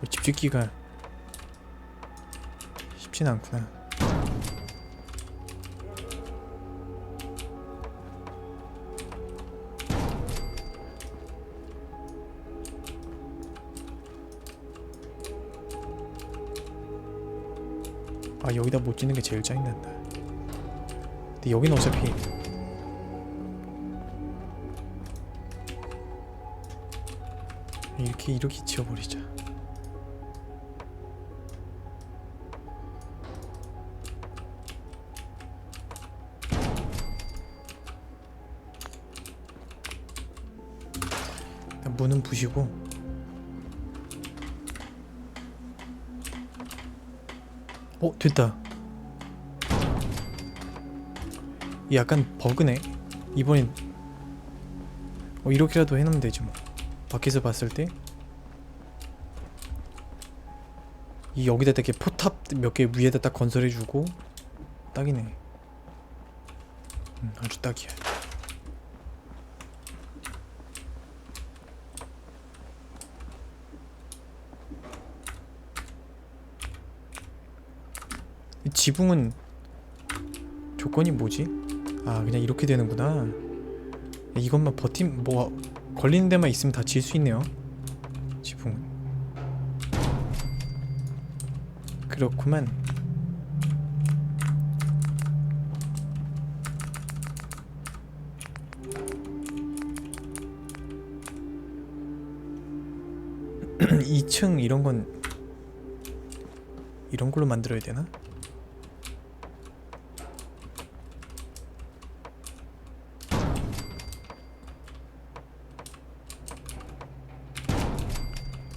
뭐집 짓기가 쉽진 않구나. 아 여기다 못 짓는 게 제일 짜증난다. 근데 여긴 어차피 이렇게 이렇게 지워버리자. 문은 부시고. 어 됐다. 이 약간 버그네. 이번엔 어 이렇게라도 해놓으면 되지 뭐. 밖에서 봤을 때. 이 여기다 이렇게 포탑 몇 개 위에다 딱 건설해주고. 딱이네. 음, 아주 딱이야 지붕은 조건이 뭐지? 아 그냥 이렇게 되는구나 이것만 버팀 뭐 걸리는 데만 있으면 다 질 수 있네요 지붕은 그렇구만 이층 이런 건 이런 걸로 만들어야 되나?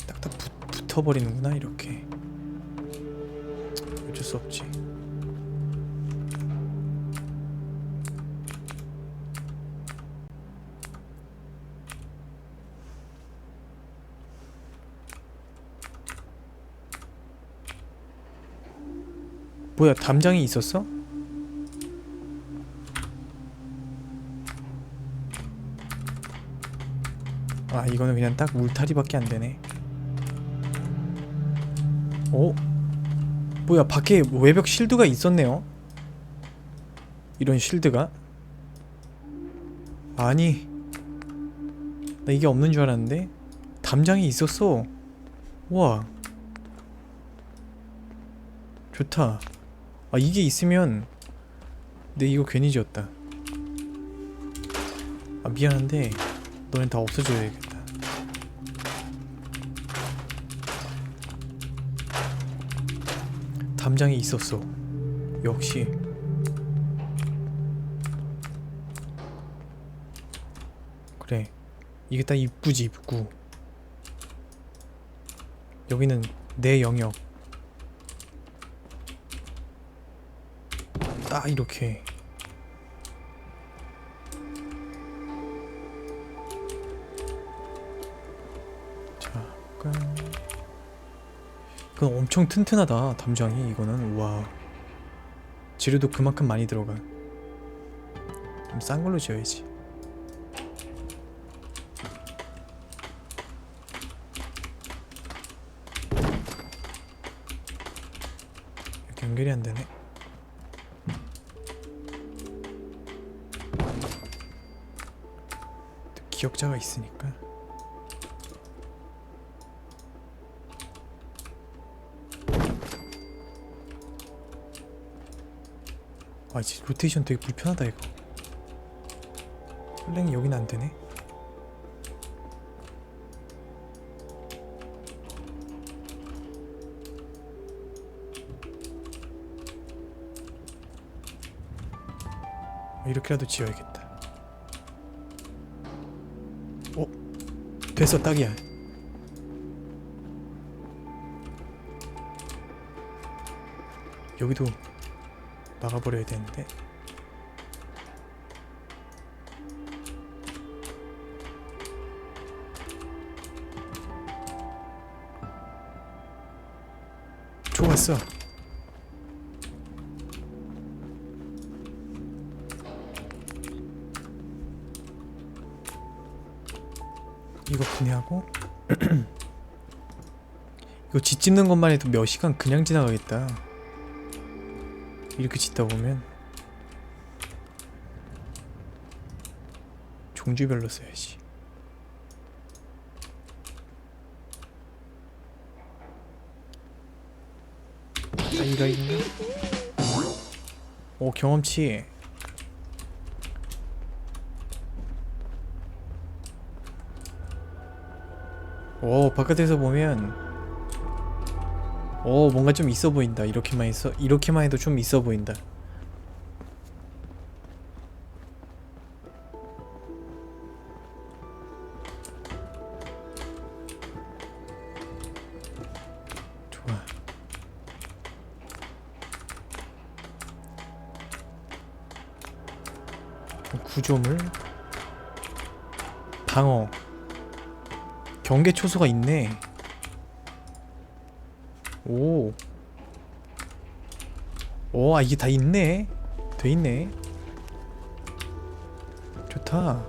딱딱 붙, 붙어버리는구나 이렇게 어쩔 수 없지 뭐야 담장이 있었어? 아 이거는 그냥 딱 울타리밖에 안 되네. 어? 뭐야 밖에 외벽 실드가 있었네요. 이런 실드가? 아니 나 이게 없는 줄 알았는데 담장이 있었어. 와 좋다. 아 이게 있으면 내 이거 괜히 지었다. 아 미안한데 너넨 다 없어져야겠 다. 담장이 있었어. 역시. 그래. 이게 딱 입구지 입구. 여기는 내 영역. 딱 이렇게. 그건 엄청 튼튼하다 담장이 이거는. 와 재료도 그만큼 많이 들어가. 좀 싼 걸로 지어야지. 이렇게 연결이 안 되네. 또 기억자가 있으니까 아, 지 로테이션 되게 불편하다 이거. 플랭이 여긴 안 되네. 어, 이렇게라도 지어야겠다. 어, 됐어 딱이야. 여기도 막아버려야 되는데. 좋았어. 이거 분해하고. 이거 짓 짓는 것만 해도 몇 시간 그냥 지나가겠다 이렇게 짓다 보면 종류별로 써야지 아이가 있나? 오 경험치 오 바깥에서 보면 오 뭔가 좀 있어 보인다. 이렇게만 있어 이렇게만 해도 좀 있어 보인다. 좋아. 구조물? 방어. 경계 초소가 있네 오. 오, 아 이게 다 있네. 돼 있네. 좋다.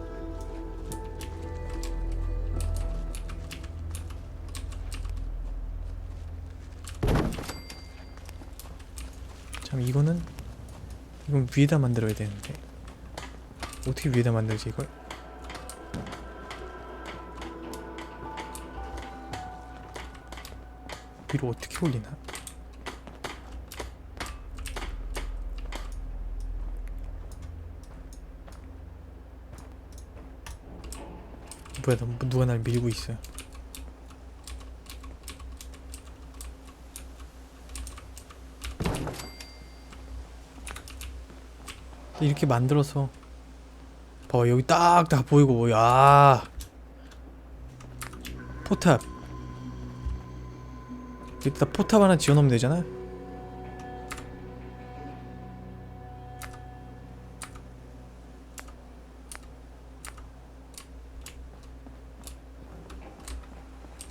참 이거는 이건 위에다 만들어야 되는데 어떻게 위에다 만들지 이걸? 위로 어떻게 올리나? 뭐야, 나, 누가 날 밀고 있어? 이렇게 만들어서 봐봐 여기 딱 다 보이고 야. 포탑. 여기다 포탑 하나 지어놓으면 되잖아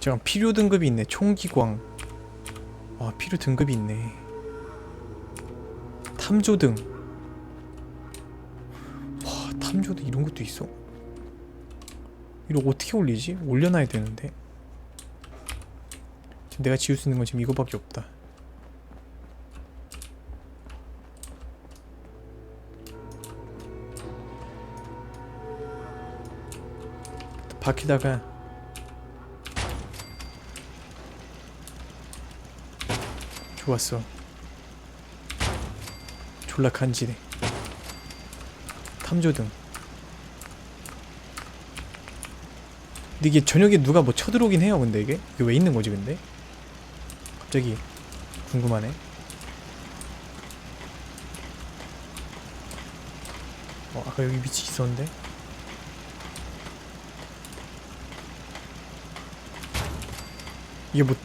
잠깐 필요 등급이 있네. 총기광. 아 필요 등급이 있네. 탐조등. 와 탐조등 이런 것도 있어? 이거 어떻게 올리지? 올려놔야 되는데. 지금 내가 지울 수 있는 건 지금 이거밖에 없다. 바퀴다가 좋았어. 졸라 간지네. 탐조등. 근데 이게 저녁에 누가 뭐 쳐들어오긴 해요. 근데 이게 이게 왜 있는 거지 근데? 갑자기 궁금하네. 어, 아까 여기 위치 있었는데. 이게 뭐,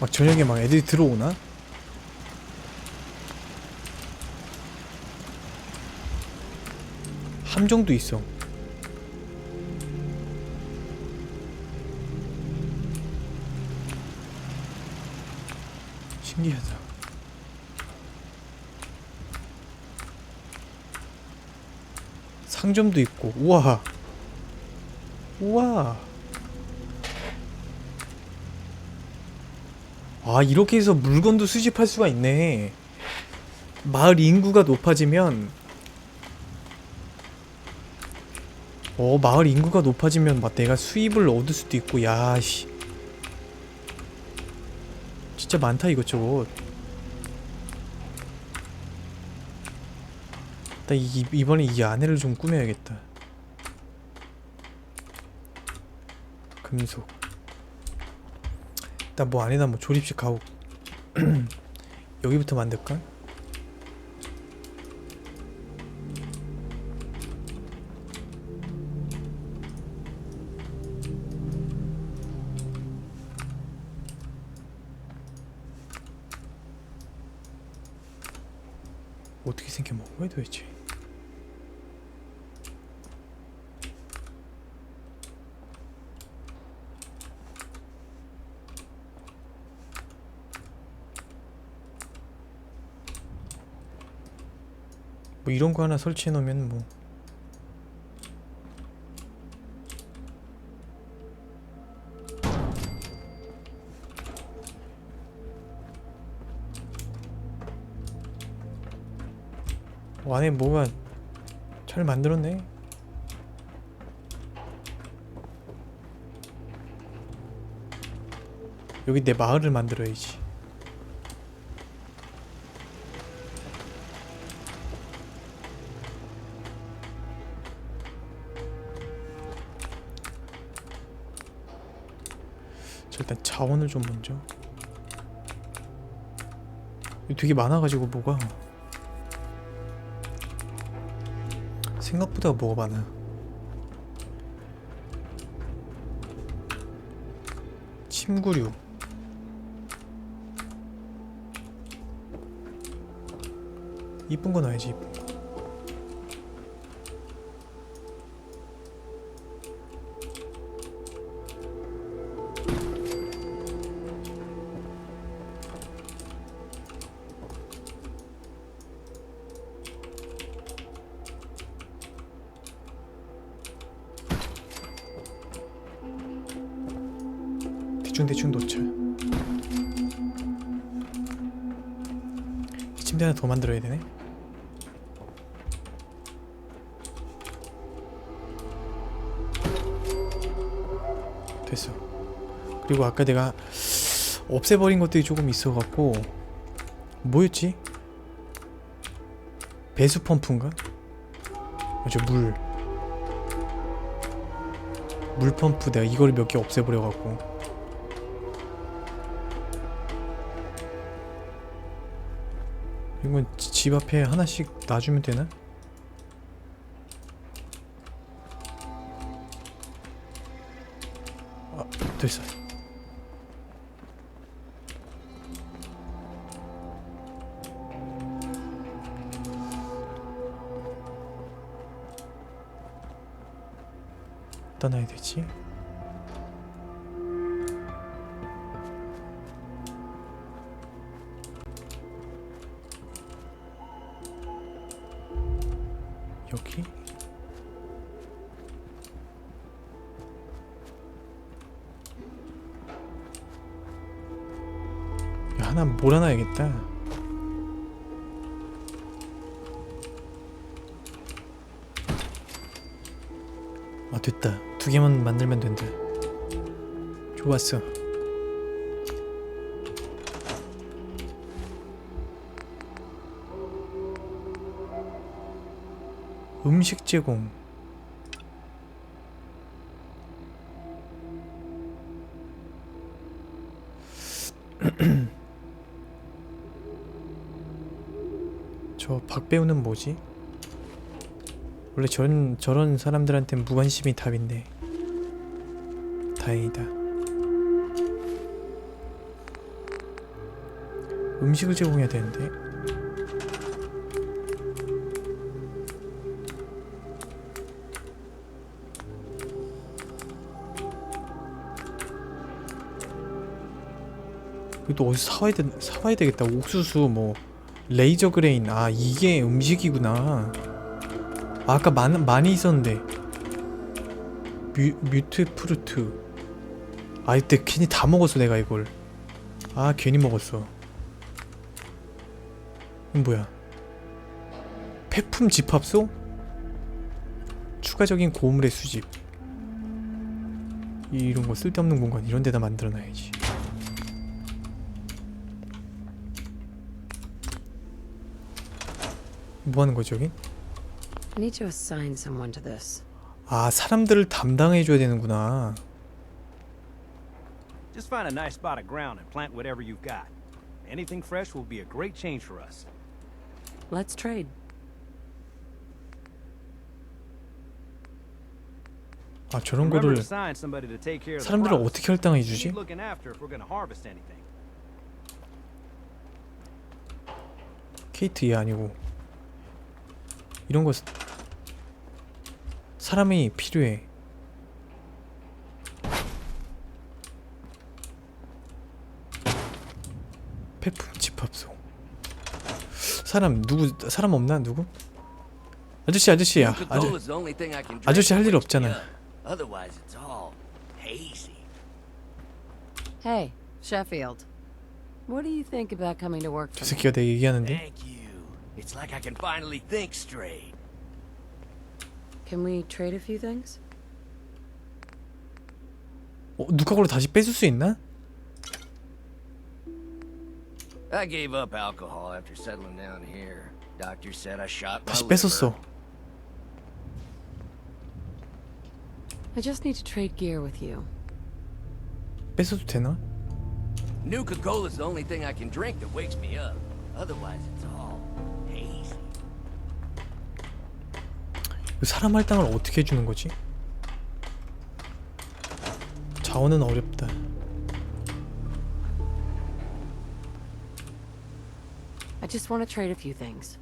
막 저녁에 막 애들이 들어오나? 함정도 있어. 신기하다. 상점도 있고, 우와. 우와. 아, 이렇게 해서 물건도 수집할 수가 있네. 마을 인구가 높아지면, 어, 마을 인구가 높아지면 막 내가 수입을 얻을 수도 있고, 야, 씨. 진짜 많다 이것저것. 나 이, 이번에 이 안에를 좀 꾸며야겠다. 금속. 나뭐 안에다 뭐 조립식 가옥. 여기부터 만들까? 어떻게 생겨 먹어야 도대체? 창고 하나 설치해 놓으면 뭐. 어, 안에 뭐가 잘 만들었네. 여기 내 마을을 만들어야지. 일단 자원을 좀 먼저. 되게 많아가지고 뭐가 생각보다 뭐가 많아. 침구류. 이쁜 거 놔야지 이쁜 대충 대충 놓자. 이 침대 하나 더 만들어야 되네. 됐어. 그리고 아까 내가 없애버린 것들이 조금 있어갖고 뭐였지? 배수 펌프인가? 맞아 물. 물 펌프 내가 이걸 몇 개 없애버려갖고 집 앞에 하나씩 놔주면 되나? 아 됐어 떠나야 되지? 음식 제공. 저 박배우는 뭐지? 원래 저런 저런 사람들한텐 무관심이 답인데 다행이다. 음식을 제공해야 되는데 이것도 어디서 사와야 되, 사와야 되겠다. 옥수수 뭐 레이저 그레인. 아 이게 음식이구나. 아, 아까 많, 많이 있었는데. 뮤, 뮤트 프루트. 아 이때 괜히 다 먹었어 내가 이걸. 아 괜히 먹었어. 뭐야? 폐품 집합소? 추가적인 고물의 수집. 이런 거 쓸데없는 공간 이런 데다 만들어놔야지 뭐 하는 거지? I need to assign someone to this. 아 사람들을 담당해 줘야 되는구나 Just find a nice spot of ground and plant whatever you've got. Anything fresh will be a great change for us. Let's trade. 아 저런 거를 사람들을. 어떻게 할당해 주지? Harvest anything. 케이트 얘 아니고 이런 거 사- 사람이 필요해 폐품 집합소 사람 누구 사람 없나 누구? 아저씨 아저씨 야 아저, I can drink 아저씨 할 일 없잖아. Hey, Sheffield. What do you think about coming to work 저 for me? 새끼가 내 얘기하는데 Thank you. It's like I can finally think straight. Can we trade a few things? 어, 누가 걸로 다시 뺏을 수 있나? I gave up alcohol after settling down here. Doctor said I shot my 다시 liver. 뺏었어. I just need to trade gear with you. 뺏어도 되나? Nuka Cola's the only thing I can drink that wakes me up. Otherwise, it's all 사람 할당을 어떻게 해주는 거지? 자원은 어렵다. I just want to trade a few things.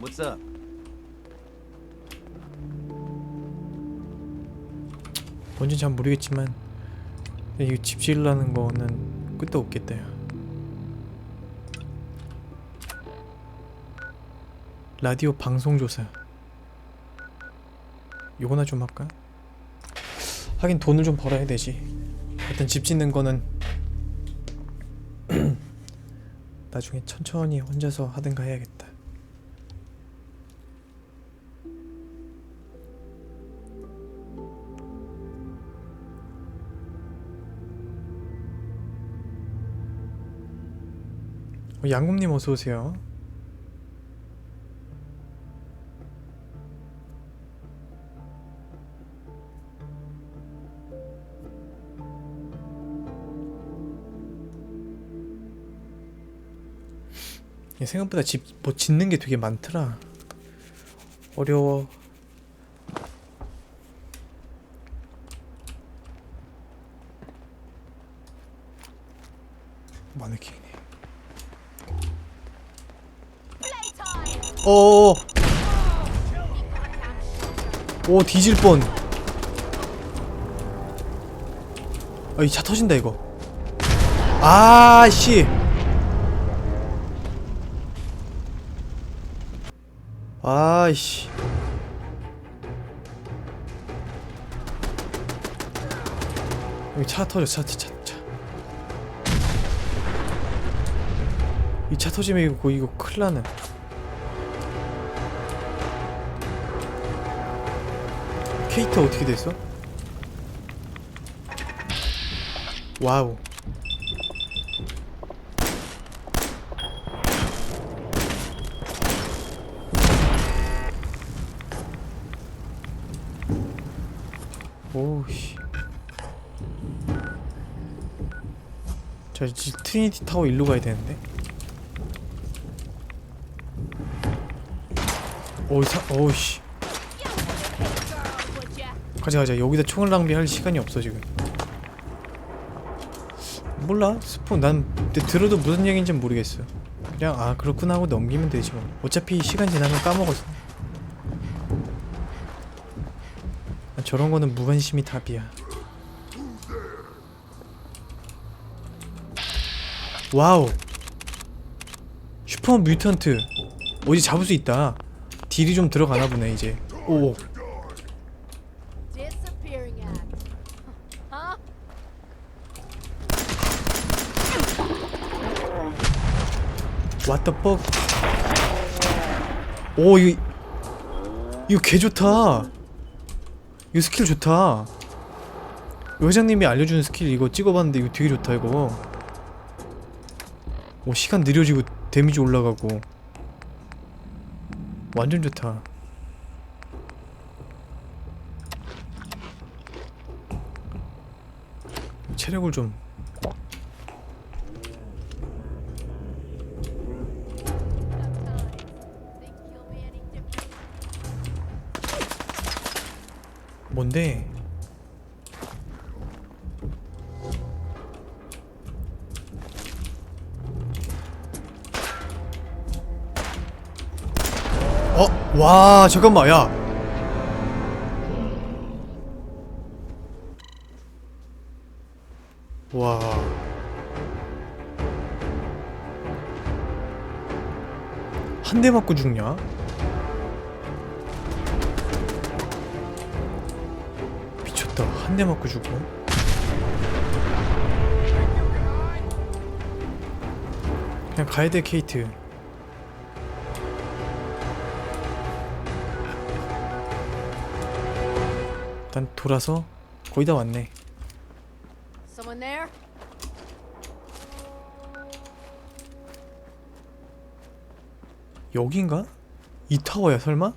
What's up? 뭔지 잘 모르겠지만 이거 집 지으려는 거는 끝도 없겠다 야. 라디오 방송 조사 요거나 좀 할까? 하긴 돈을 좀 벌어야 되지 일단 집 짓는 거는 나중에 천천히 혼자서 하든가 해야겠다 어, 양금님 어서 오세요. 생각보다 집 뭐 짓는 게 되게 많더라. 어려워. 마네킹이네. 오. 오 뒤질 뻔. 아 이 차 터진다 이거. 아 씨. 아이씨. 여기 차 터져 차차 차. 차. 이 차 터지면 이거 이거 큰일 나네. 케이트 어떻게 됐어? 와우. 오우씨. 자, 이제 트리니티 타워 일로 가야 되는데. 오우 사, 오우씨. 가자 가자 여기다 총을 낭비할 시간이 없어 지금 몰라 스폰 난 들어도 무슨 얘기인지 모르겠어 그냥 아 그렇구나 하고 넘기면 되지 뭐 어차피 시간 지나면 까먹었어 저런 거는 무관심이 답이야 와우 슈퍼 뮤턴트 어디 잡을 수 있다 딜이 좀 들어가나 보네 이제 오 disappearing act. Huh? What the fuck? 오 이거 이거 개 좋다. 이거 스킬 좋다. 이 회장님이 알려준 스킬 이거 찍어봤는데 이거 되게 좋다 이거. 오 시간 느려지고 데미지 올라가고 완전 좋다. 체력을 좀 뭔데? 어? 와 잠깐만 야 와. 한 대 맞고 죽냐? 미쳤다. 한 대 맞고 죽어. 그냥 가야 돼 케이트 일단 돌아서 거의 다 왔네? 여긴가? 이 타워야 설마?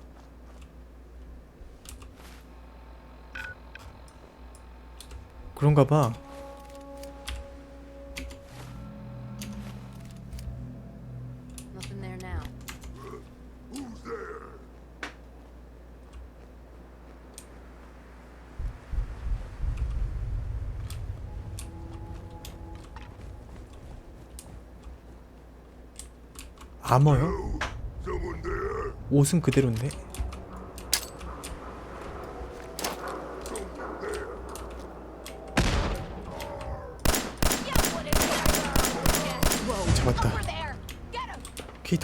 그런가 봐. 아머요? 옷은 그대로인데 잡았다 Over there! Get him! 케이트 왔다 가자 Let me know if you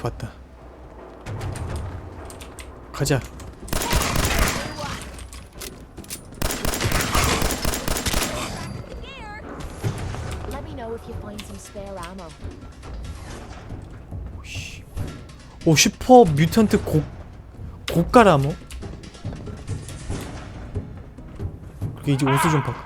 ammo. 씨. 오 슈퍼 뮤턴트 고 고가라모 그게 이제 옷을 좀 바꿔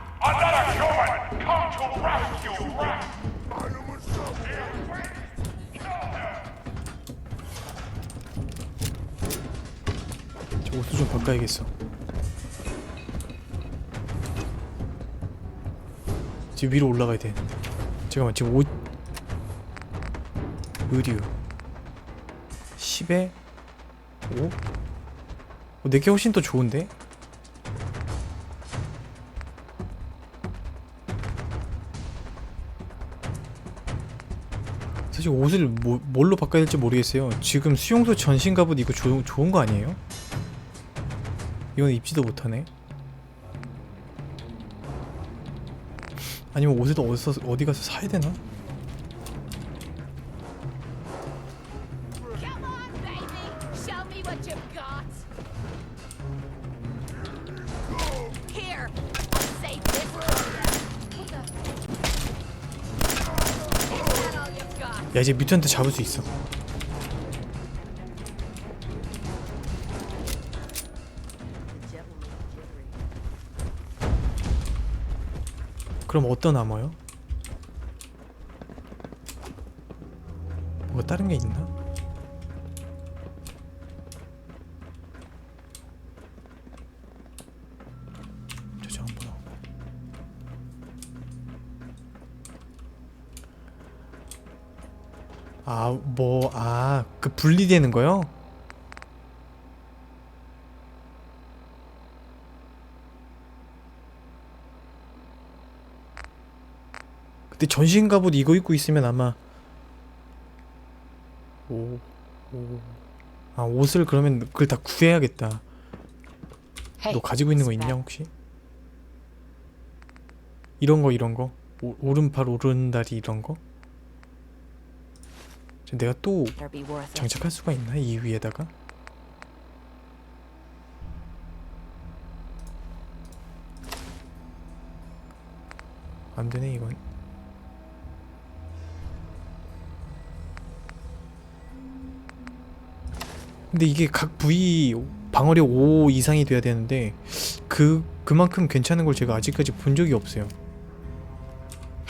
옷을 좀 바꿔야겠어 지금 위로 올라가야 돼 잠깐만 지금 옷 의류 10에 5? 어, 내게 훨씬 더 좋은데? 사실 옷을 뭐, 뭘로 바꿔야 될지 모르겠어요 지금 수용소 전신 갑옷 이거 조, 좋은 거 아니에요? 이건 입지도 못하네. 아니면 옷을 또 어디서 어디 가서 사야 되나? 야 이제 뮤턴트 잡을 수 있어. 그럼 어떤 암호요? 뭐가 다른 게 있나? 저장 한번 하고. 아, 뭐, 아, 그 분리되는 거요? 근데 전신 갑옷 이거 입고 있으면 아마 오, 오. 아, 옷을 그러면 그걸 다 구해야겠다. 너 가지고 있는 거 있냐 혹시? 이런 거 이런 거? 오, 오른팔 오른다리 이런 거? 내가 또. 장착할 수가 있나 이 위에다가? 안 되네 이건. 근데 이게 각 부위 방어력 5 이상이 돼야 되는데 그 그만큼 괜찮은 걸 제가 아직까지 본 적이 없어요.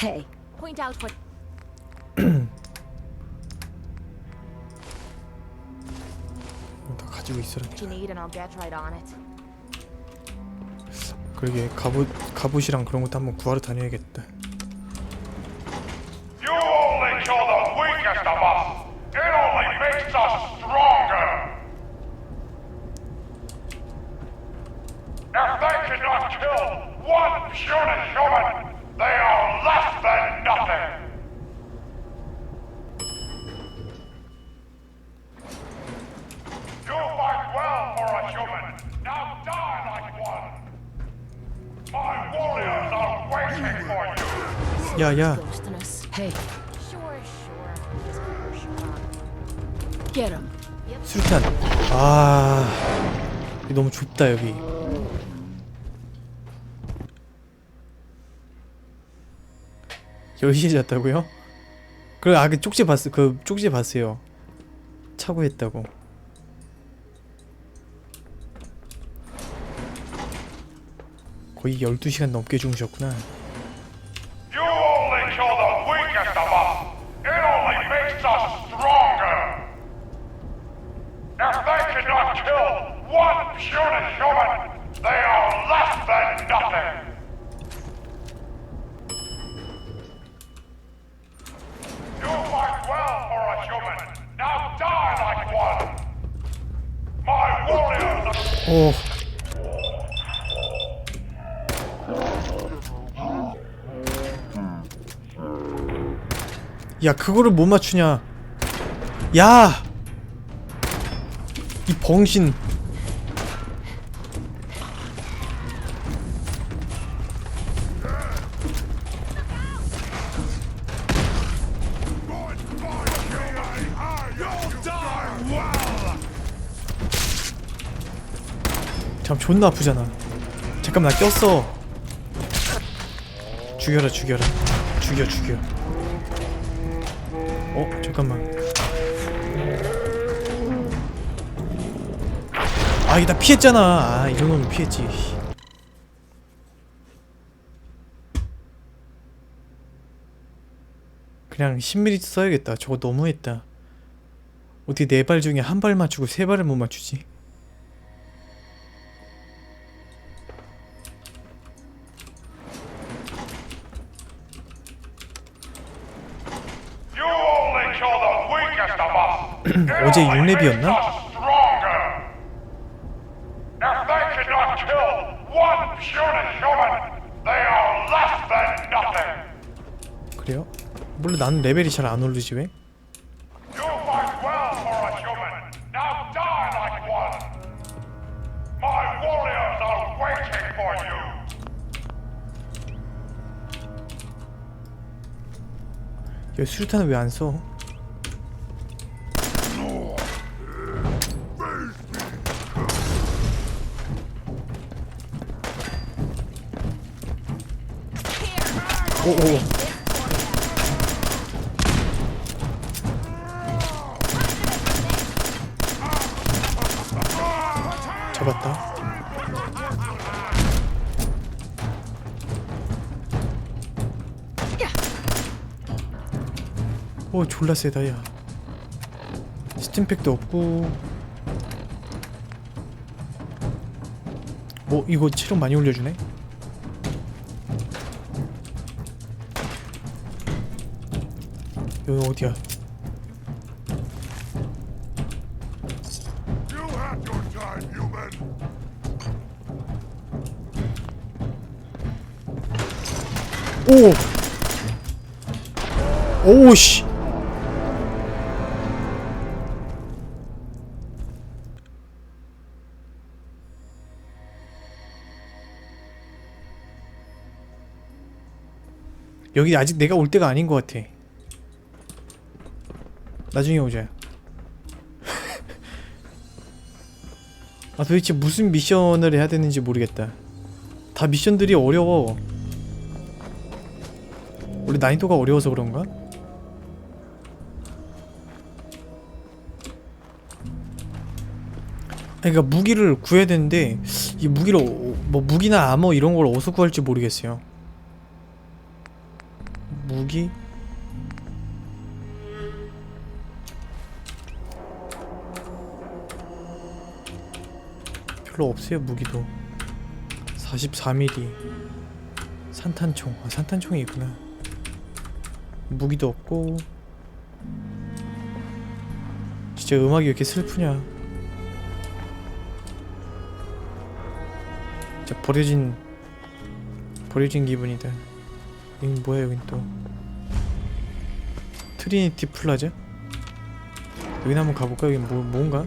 Hey, point out what 어, 다 가지고 있어라. you need and I'll get right on it. 그러게 갑옷 갑옷이랑 그런 것도 한번 구하러 다녀야겠다. Hey, get him. 수류탄. 아 너무 좁다 여기. 여기에 잤다고요? 그래 아그 쪽지 봤어 그 쪽지 봤어요 차고 했다고 거의 12시간 넘게 주무셨구나 of. It only makes us stronger. If they cannot kill one puny human, they are less than nothing. You fight well for a human. Now die like one. My warriors are oh. 야 그거를 못 맞추냐? 야! 이 벙신. 잠 존나 아프잖아. 잠깐만 나 꼈어. 죽여라 죽여라. 죽여 죽여 어 잠깐만. 아 이거 나 피했잖아. 아 이런 놈 피했지. 그냥 10mm 써야겠다. 저거 너무했다. 어떻게 네 발 중에 한 발 맞추고 세 발을 못 맞추지 어제 only 육렙이었나? makes us stronger. If they cannot kill one puny human, they are less than nothing. 그래요? 몰라 나는 레벨이 잘 안 오르지 왜? 야 수류탄을 왜안 써? 오오 잡았다. 오 졸라 세다 야. 스팀팩도 없고. 뭐 이거 체력 많이 올려주네 여기 어디야. 오! 오씨! 여기 아직 내가 올 때가 아닌 것 같아. 나중에 오자. 아 도대체 무슨 미션을 해야 되는지 모르겠다. 다 미션들이 어려워. 원래 난이도가 어려워서 그런가? 아니, 그러니까 무기를 구해야 되는데 이 무기를 어- 뭐 무기나 아머 이런 걸 어디서 구할지 모르겠어요. 무기? 별로 없어요 무기도. 44mm 산탄총. 아 산탄총이 있구나. 무기도 없고. 진짜 음악이 왜 이렇게 슬프냐. 진짜 버려진 버려진 기분이다. 여긴 뭐야 여긴 또? 트리니티 플라자? 여긴 한번 가볼까? 여긴 뭐, 뭔가?